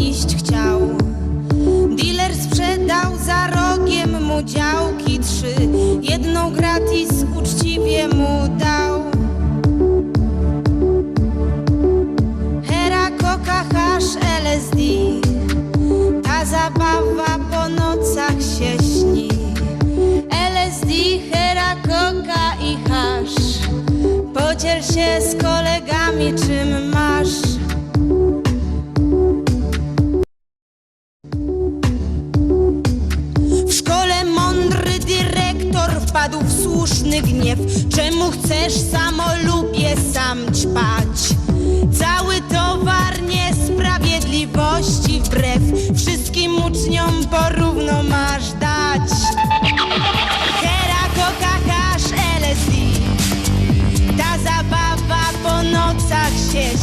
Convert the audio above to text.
iść chciał. Dealer sprzedał za rogiem mu działki trzy, jedną gratis uczciwie mu dał. Hera, koka, hasz, LSD, ta zabawa po nocach się śni. LSD, hera, koka i hasz, podziel się z kolegami czym wpadł w słuszny gniew. Czemu chcesz samolubie sam ćpać? Cały towar niesprawiedliwości wbrew wszystkim uczniom porówno masz dać. Hera, coca, hash, LSD. Ta zabawa po nocach się